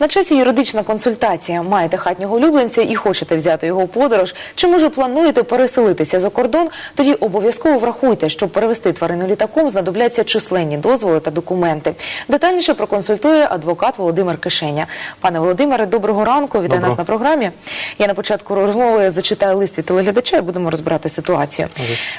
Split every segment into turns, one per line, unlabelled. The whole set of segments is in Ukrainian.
На часі юридична консультація. Маєте хатнього улюбленця і хочете взяти його в подорож, чи може плануєте переселитися за кордон, тоді обов'язково врахуйте, щоб перевести тварину літаком, знадобляться численні дозволи та документи. Детальніше проконсультує адвокат Володимир Кишеня. Пане Володимире, доброго ранку. Вітаю нас на програмі. Я на початку розмови зачитаю лист від телеглядача і будемо розбирати ситуацію.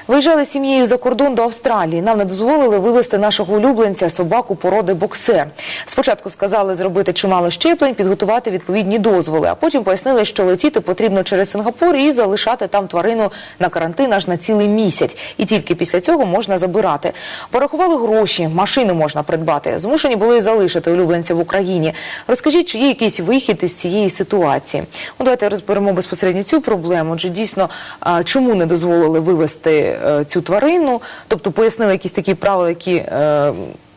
Виїжджали з сім'єю за кордон до Австралії. Нам не дозволили вивезти нашого улюбленця собаку породи боксер. Спочатку сказали зробити чимало щеплень, підготувати відповідні дозволи, а потім пояснили, що летіти потрібно через Сингапур і залишати там тварину на карантин аж на цілий місяць. І тільки після цього можна забирати. Порахували гроші, машини можна придбати. Змушені були залишити улюбленця в Україні. Розкажіть, чи є якийсь вихід із цієї ситуації? Ну, давайте розберемо безпосередньо цю проблему. Чи дійсно чому не дозволили вивезти е, цю тварину? Тобто пояснили якісь такі правила, які.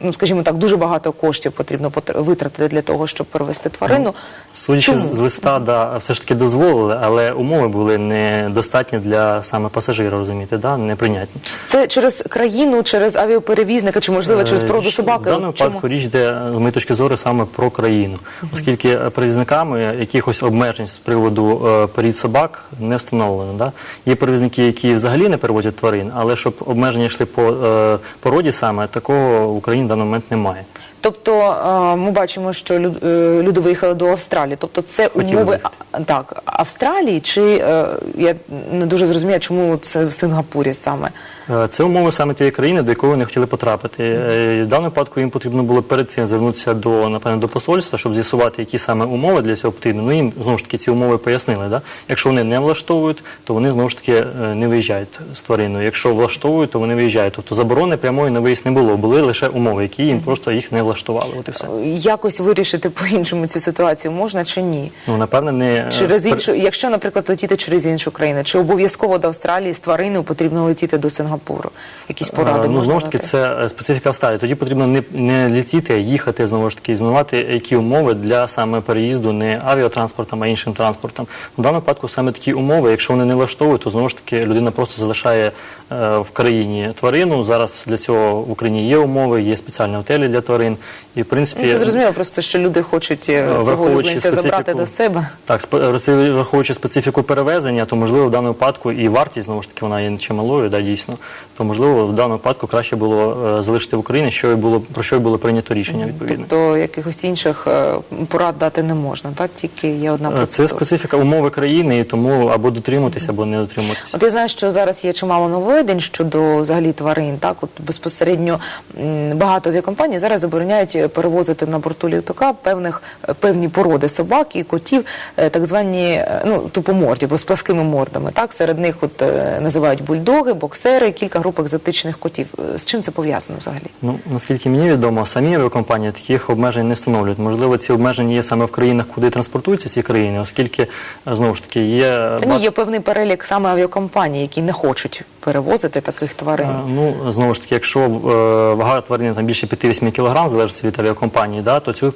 Ну, скажімо так, дуже багато коштів потрібно потр- витратити для того, щоб перевести тварину.
Судячи
Чому?
з листа, да, все ж таки дозволили, але умови були недостатні для саме пасажира, розумієте, да? неприйнятні.
Це через країну, через авіаперевізника, чи можливо через
Е,
породу собаки?
В даному випадку річ йде, з моєї точки зору, саме про країну, оскільки перевізниками якихось обмежень з приводу е, порід собак не встановлено. Да? Є перевізники, які взагалі не перевозять тварин, але щоб обмеження йшли по е, породі саме, такого в Україні даний момент немає.
Тобто е, ми бачимо, що е, люди виїхали до Австралії. Тобто це умови так Австралії, чи е, я не дуже зрозуміла, чому це в Сингапурі саме.
Е, Це умови саме тієї країни, до якої вони хотіли потрапити. Е, В даному випадку їм потрібно було перед цим звернутися до напевно до посольства, щоб з'ясувати, які саме умови для цього потрібні. Ну їм знову ж таки ці умови пояснили. Да? Якщо вони не влаштовують, то вони знову ж таки е, не виїжджають з твариною. Якщо влаштовують, то вони виїжджають. Тобто заборони прямої на виїзд не було. Були лише умови, які їм просто їх не влаштували. От і все.
Якось вирішити по-іншому цю ситуацію можна чи ні?
Ну напевне, не
Через іншу, якщо, наприклад, летіти через іншу країну, чи обов'язково до Австралії з твариною потрібно летіти до Сингапуру? Якісь поради
Е, Ну, знову ж таки, це е, специфіка Австралії. Тоді потрібно не, не літіти, а їхати, знову ж таки, і знавати, які умови для саме переїзду не авіатранспортом, а іншим транспортом. В даному випадку саме такі умови, якщо вони не влаштовують, то знову ж таки людина просто залишає е, в країні тварину. Зараз для цього в Україні є умови, є спеціальні готелі для тварин. І, в принципі,
Ну, це зрозуміло, просто що люди хочуть свого улюбленця забрати до себе.
Так, роз- враховуючи специфіку перевезення, то можливо в даному випадку і вартість знову ж таки вона є чималою, да, дійсно. То можливо в даному випадку краще було е, залишити в Україні, що і було про що і було прийнято рішення відповідне.
Тобто якихось інших е, порад дати не можна, так? Тільки є одна
Е, Це специфіка умови країни, і тому або дотримуватися, або не дотримуватися.
От я знаю, що зараз є чимало нововведень щодо взагалі тварин. Так, от безпосередньо багато авіакомпаній зараз забороняють перевозити на борту літака певних певні породи собак і котів, так звані ну тупоморді, бо з пласкими мордами. Так, серед них от називають бульдоги, боксери, кілька груп екзотичних котів. Е, З чим це пов'язано взагалі?
Ну наскільки мені відомо, самі авіакомпанії таких обмежень не встановлюють. Можливо, ці обмеження є саме в країнах, куди транспортуються ці країни, оскільки е, знову ж таки є
Та ні, є певний перелік саме авіакомпаній, які не хочуть перевозити таких тварин.
Е, Ну, знову ж таки, якщо е, вага тварини там більше 5-8 кг, залежить від авіакомпанії, да, то цю е,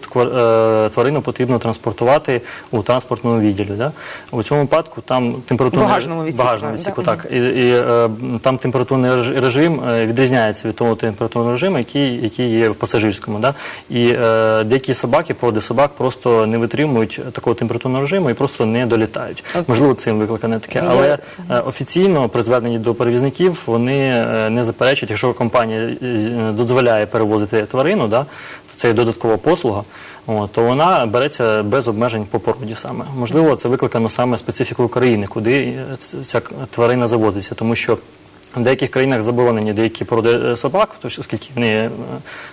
тварину потрібно транспортувати у транспортному відділі. Да. У цьому випадку там температурний
Багажному відсіку,
багажному відсіку,
да?
так. І, і е, там температурний режим відрізняється від того температурного режиму, який, який є в пасажирському. Да. І е, деякі собаки, породи собак просто не витримують такого температурного режиму і просто не долітають.
От.
Можливо, цим викликане таке. Але Е, Офіційно при зверненні до перевізників вони е, не заперечують, якщо компанія е, е, дозволяє перевозити тварину, да, то це є додаткова послуга, то вона береться без обмежень по породі саме. Можливо, це викликано саме специфікою країни, куди ця тварина заводиться, тому що. В деяких країнах заборонені деякі породи е, собак, оскільки вони, є, е,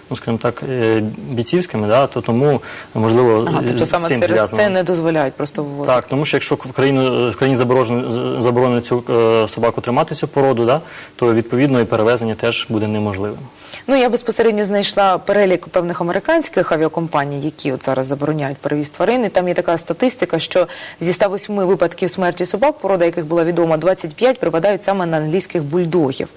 ну скажімо так, е, бійцівськими, да, то тому можливо
Ага, тобто
з
саме
цим
через
зв'язано.
це не дозволяють просто вивозити.
Так, тому що якщо в країну в країні заборонено заборонено цю е, собаку тримати цю породу, да, то відповідно і перевезення теж буде неможливим.
Ну я безпосередньо знайшла перелік певних американських авіакомпаній, які от зараз забороняють перевіз тварин. І Там є така статистика, що зі 108 випадків смерті собак, порода яких була відома, 25 припадають саме на англійських бульдогів. Бульдогів.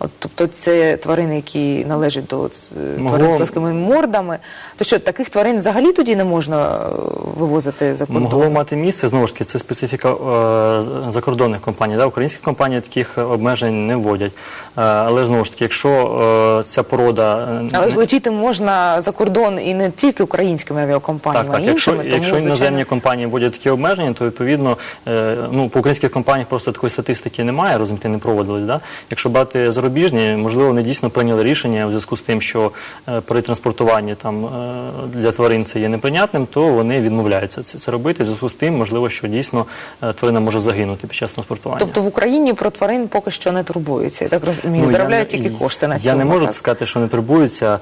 От, тобто це тварини, які належать до е, тварин з плоскими мордами. То що таких тварин взагалі тоді не можна е, вивозити за кордон?
Могло мати місце знову ж таки. Це специфіка е, закордонних компаній. Да? Українські компанії таких обмежень не вводять. Е, але знову ж таки, якщо е, ця порода е,
Але
не-
ж летіти можна за кордон і не тільки українськими авіакомпаніями,
Так, так.
а
Якщо,
тому,
якщо іноземні
звичайно,
компанії вводять такі обмеження, то відповідно е, ну по українських компаніях просто такої статистики немає, розумієте, не проводилось. Да? Якщо брати зарубіжні, можливо, вони дійсно прийняли рішення у зв'язку з тим, що е, при транспортуванні там е, для тварин це є неприйнятним, то вони відмовляються це, це робити. В зв'язку з тим, можливо, що дійсно е, тварина може загинути під час транспортування.
Тобто в Україні про тварин поки що не турбуються. Я так розумію,
Ну,
заробляють тільки кошти на
Я не можу
так?
сказати, що не турбуються.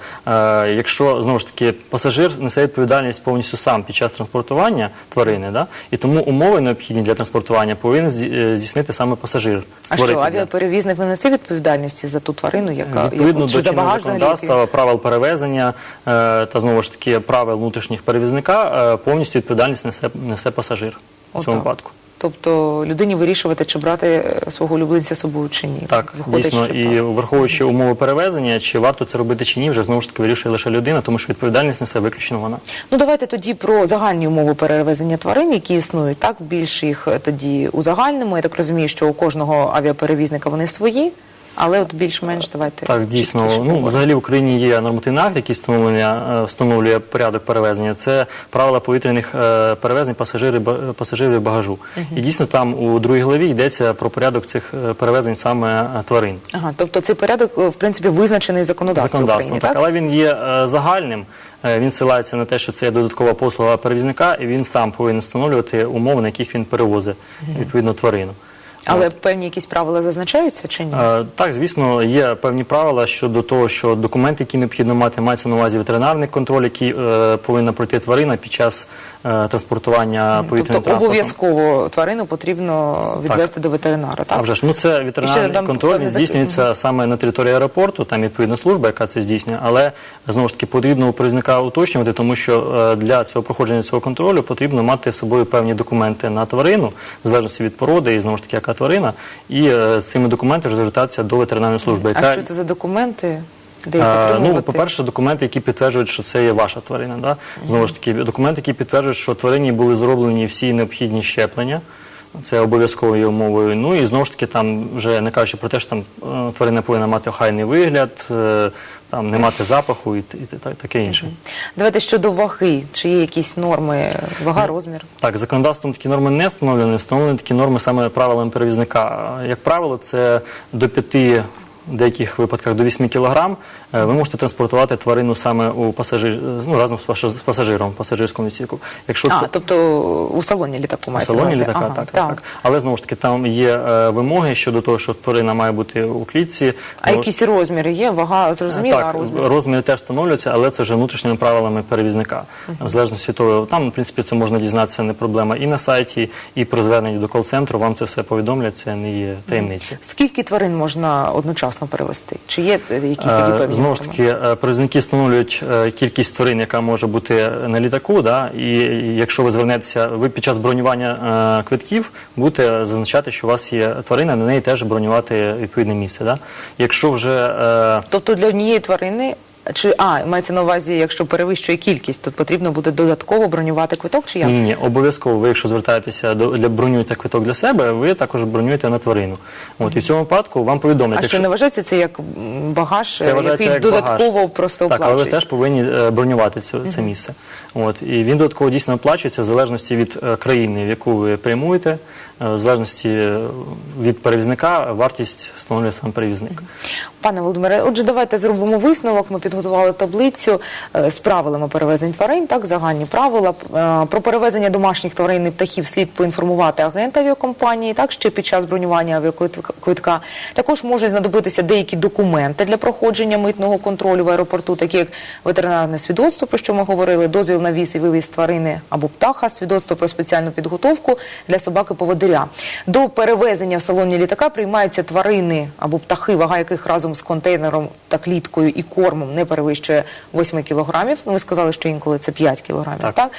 Якщо знову ж таки пасажир несе відповідальність повністю сам під час транспортування тварини, да? і тому умови необхідні для транспортування повинен здійснити саме пасажир.
А що, авіаперевізник не несе відповідальності за ту тварину, яка
Відповідно
яку,
до
чи
чинного законодавства, правил перевезення е, та знову ж таки правил внутрішніх перевізника е, повністю відповідальність несе, несе пасажир у цьому випадку.
Тобто людині вирішувати, чи брати е, свого улюбленця з собою чи ні.
Так,
Виходить,
дійсно, і
так.
враховуючи умови перевезення, чи варто це робити чи ні, вже знову ж таки вирішує лише людина, тому що відповідальність несе виключно вона.
Ну давайте тоді про загальні умови перевезення тварин, які існують. Так більш їх е, тоді узагальнимо. Я так розумію, що у кожного авіаперевізника вони свої, але от більш-менш давайте
Так, дійсно, ну взагалі в Україні є нормативний акт, який встановлення, встановлює порядок перевезення. Це правила повітряних е, перевезень пасажирів пасажирів і багажу. І дійсно там у другій главі йдеться про порядок цих е, перевезень саме е, тварин.
Ага, тобто цей порядок в принципі визначений законодавством
законодавством.
України,
Так,
так?
але він є загальним. Він ссилається на те, що це є додаткова послуга перевізника, і він сам повинен встановлювати умови, на яких він перевозить відповідно тварину.
Але певні якісь правила зазначаються чи ні?
Е, Так, звісно, є певні правила щодо того, що документи, які необхідно мати, мається на увазі ветеринарний контроль, який е, повинна пройти тварина під час транспортування повітряним
Тобто обов'язково тварину потрібно відвести до ветеринара, так?
А вже ж ну це ветеринарний контроль він здійснюється саме на території аеропорту. Там відповідна служба, яка це здійснює. Але знову ж таки потрібно у перевізника уточнювати, тому що е, для цього проходження цього контролю потрібно мати з собою певні документи на тварину, в залежності від породи і знову ж таки яка тварина, і е, з цими документами вже звертатися до ветеринарної служби, яка
А що це за документи? Де
Е, Ну, по-перше, документи, які підтверджують, що це є ваша тварина. Да? Знову ж таки, документи, які підтверджують, що тварині були зроблені всі необхідні щеплення. Це обов'язковою умовою. Ну і знову ж таки, там вже не кажучи про те, що там е, тварина повинна мати охайний вигляд, е, там не мати запаху і, і та- таке інше.
Давайте щодо ваги. Чи є якісь норми,
Ну,
вага, розмір?
Так, законодавством такі норми не встановлені, встановлені такі норми саме правилами перевізника. Як правило, це до 5, в деяких випадках до 8 кілограм. Е, Ви можете транспортувати тварину саме у пасажир, ну, разом з паса- з пасажиром в пасажирському відсіку. Якщо
А,
це
тобто у салоні літаку
у
мається на
салоні
увазі?
літака,
Ага,
так, так, так. Але знову ж таки там є е, вимоги щодо того, що тварина має бути у клітці.
А
Ну,
якісь розміри є? Вага зрозуміла,
так,
розмір?
розміри теж встановлюються, але це вже внутрішніми правилами перевізника. В залежності від того, там, в принципі, це можна дізнатися не проблема і на сайті, і при зверненні до кол-центру. Вам це все повідомлять, це не є таємниця.
Скільки тварин можна одночасно перевести? Чи є якісь такі
Е,
певні
Знову ж таки, е, перевізники встановлюють е, кількість тварин, яка може бути на літаку. Да? І якщо ви звернетеся, ви під час бронювання квитків будете зазначати, що у вас є тварина, на неї теж бронювати відповідне місце. Да? Якщо вже
Тобто для однієї тварини, чи а мається на увазі, якщо перевищує кількість, то потрібно буде додатково бронювати квиток, чи як?
Ні, ні, обов'язково. Ви, якщо звертаєтеся до для бронюєте квиток для себе, ви також бронюєте на тварину. От і в цьому випадку вам повідомлять,
А що не вважається це як багаж,
це
який
як
додатково
багаж.
просто
так, але ви теж повинні е, бронювати це, це місце. От і він додатково дійсно оплачується в залежності від е, країни, в яку ви прямуєте, в залежності е, від перевізника, вартість встановлює сам перевізник.
Пане Володимире, отже, давайте зробимо висновок. Ми підготували таблицю е, з правилами перевезень тварин, так, загальні правила. Е, Про перевезення домашніх тварин і птахів слід поінформувати агент авіакомпанії, так, ще під час бронювання авіаквитка. Також можуть знадобитися деякі документи для проходження митного контролю в аеропорту, такі як ветеринарне свідоцтво, про що ми говорили, дозвіл на віз і вивіз тварини або птаха, свідоцтво про спеціальну підготовку для собаки-поводиря. До перевезення в салоні літака приймаються тварини або птахи, вага яких разом з контейнером та кліткою і кормом не перевищує 8 кілограмів. Ну, ви сказали, що інколи це 5 кілограмів.
Так.
Так.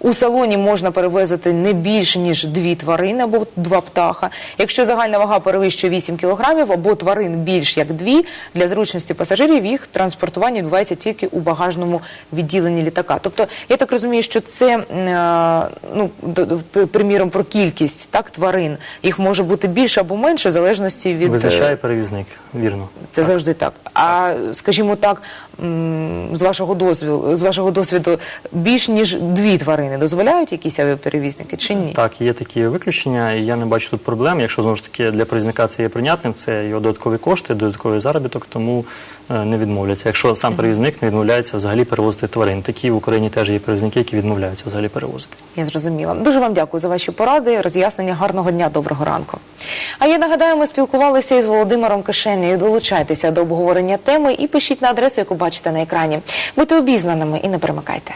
У салоні можна перевезти не більше, ніж дві тварини або два птаха. Якщо загальна вага перевищує 8 кілограмів або тварин більш як дві, для зручності пасажирів їх транспортування відбувається тільки у багажному відділенні літака. Тобто, я так розумію, що це, е, ну, приміром, про кількість так, тварин. Їх може бути більше або менше, в залежності від... е,
Визначає перевізник, вірно.
Це завжди так. А скажімо так, з вашого дозвілу, з вашого досвіду, більш ніж дві тварини дозволяють якісь авіаперевізники чи ні?
Так, є такі виключення, і я не бачу тут проблем. Якщо знову ж таки для перевізника це є прийнятним, це його додаткові кошти, додатковий заробіток, тому е, не відмовляться. Якщо сам перевізник не відмовляється взагалі перевозити тварин. Такі в Україні теж є перевізники, які відмовляються взагалі перевозити.
Я зрозуміла. Дуже вам дякую за ваші поради, роз'яснення. Гарного дня, доброго ранку. А я нагадаю, ми спілкувалися із Володимиром Кишенею. Долучайтеся до обговорення теми і пишіть на адресу, яку бачите на екрані. Будьте обізнаними і не перемикайте.